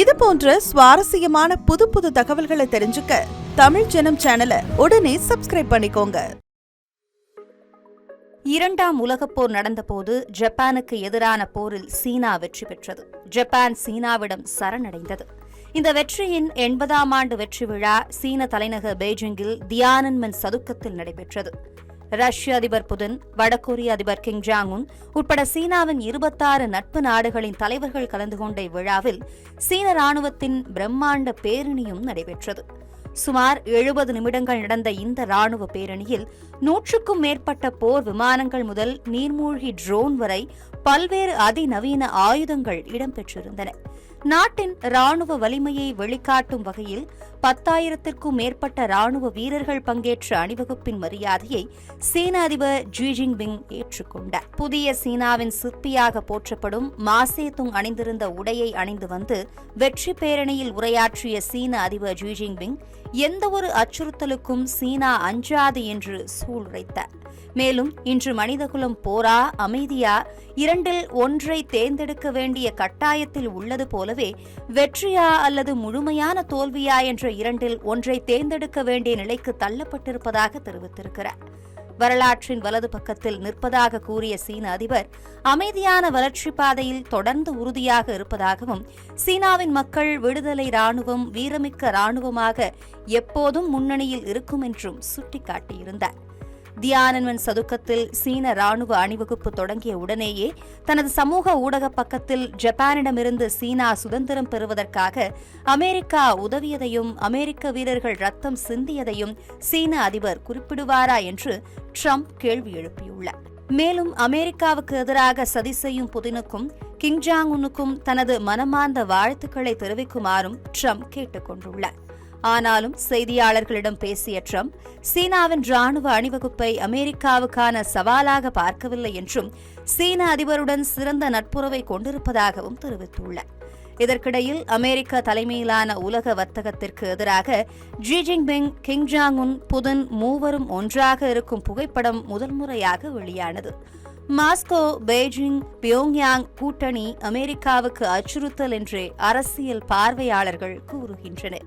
இது போன்ற சுவாரஸ்யமான புது புது தகவல்களை தெரிஞ்சுக்க தமிழ் ஜனம் சேனலை உடனே சப்ஸ்கிரைப் பண்ணிக்கோங்க. இரண்டாம் உலகப் போர் நடந்தபோது ஜப்பானுக்கு எதிரான போரில் சீனா வெற்றி பெற்றது. ஜப்பான் சீனாவிடம் சரணடைந்தது. இந்த வெற்றியின் எண்பதாம் ஆண்டு வெற்றி விழா சீன தலைநகர் பெய்ஜிங்கில் தியானன்மன் சதுக்கத்தில் நடைபெற்றது. ரஷ்ய அதிபர் புதின் வடகொரிய அதிபர் கிங் ஜாங் உன் உட்பட சீனாவின் இருபத்தாறு நட்பு நாடுகளின் தலைவர்கள் கலந்து கொண்ட இவ்விழாவில் சீன ராணுவத்தின் பிரம்மாண்ட பேரணியும் நடைபெற்றது. சுமார் எழுபது நிமிடங்கள் நடந்த இந்த ராணுவ பேரணியில் நூற்றுக்கும் மேற்பட்ட போர் விமானங்கள் முதல் நீர்மூழ்கி ட்ரோன் வரை பல்வேறு அதிநவீன ஆயுதங்கள் இடம்பெற்றிருந்தன. நாட்டின் ராணுவ வலிமையை வெளிக்காட்டும் வகையில் பத்தாயிரத்திற்கும் மேற்பட்ட ராணுவ வீரர்கள் பங்கேற்ற அணிவகுப்பின் மரியாதையை சீன அதிபர் ஜி ஜின்பிங் ஏற்றுக்கொண்டார். புதிய சீனாவின் சிற்பியாக போற்றப்படும் மாசேதுங் அணிந்திருந்த உடையை அணிந்து வந்து வெற்றி பேரணியில் உரையாற்றிய சீன அதிபர் ஜி ஜின்பிங் எந்தவொரு அச்சுறுத்தலுக்கும் சீனா அஞ்சாது என்று சூளுரைத்தார். மேலும் இன்று மனிதகுலம் போரா அமைதியா இரண்டில் ஒன்றை தேர்ந்தெடுக்க வேண்டிய கட்டாயத்தில் உள்ளது போலவே வெற்றியா அல்லது முழுமையான தோல்வியா என்ற இரண்டில் ஒன்றை தேர்ந்தெடுக்க வேண்டிய நிலைக்கு தள்ளப்பட்டிருப்பதாக தெரிவித்திருக்கிறார். வரலாற்றின் வலது பக்கத்தில் நிற்பதாக கூறிய சீன அதிபர் அமைதியான வளர்ச்சி பாதையில் தொடர்ந்து உறுதியாக இருப்பதாகவும் சீனாவின் மக்கள் விடுதலை ராணுவம் வீரமிக்க ராணுவமாக எப்போதும் முன்னணியில் இருக்கும் என்றும் சுட்டிக்காட்டியிருந்தார். தியானன்வன் சதுக்கத்தில் சீன ராணுவ அணிவகுப்பு தொடங்கிய உடனேயே தனது சமூக ஊடக பக்கத்தில் ஜப்பானிடமிருந்து சீனா சுதந்திரம் பெறுவதற்காக அமெரிக்கா உதவியதையும் அமெரிக்க வீரர்கள் ரத்தம் சிந்தியதையும் சீன அதிபர் குறிப்பிடுவாரா என்று ட்ரம்ப் கேள்வி எழுப்பியுள்ளார். மேலும் அமெரிக்காவுக்கு எதிராக சதி செய்யும் புதினுக்கும் கிங் ஜாங் உன்னுக்கும் தனது மனமார்ந்த வாழ்த்துக்களை தெரிவிக்குமாறும் ட்ரம்ப் கேட்டுக் கொண்டுள்ளார் ஆனாலும் செய்தியாளர்களிடம் பேசிய ட்ரம்ப் சீனாவின் ராணுவ அணிவகுப்பை அமெரிக்காவுக்கான சவாலாக பார்க்கவில்லை என்றும் சீன அதிபருடன் சிறந்த நட்புறவை கொண்டிருப்பதாகவும் தெரிவித்துள்ளார். இதற்கிடையில் அமெரிக்க தலைமையிலான உலக வர்த்தகத்திற்கு எதிராக Xi Jinping king Jong Un புதன் மூவரும் ஒன்றாக இருக்கும் புகைப்படம் முதல் முறையாக வெளியானது. மாஸ்கோ பெய்ஜிங் பியோங்யாங் கூட்டணி அமெரிக்காவுக்கு அச்சுறுத்தல் என்றே அரசியல் பார்வையாளர்கள் கூறுகின்றனர்.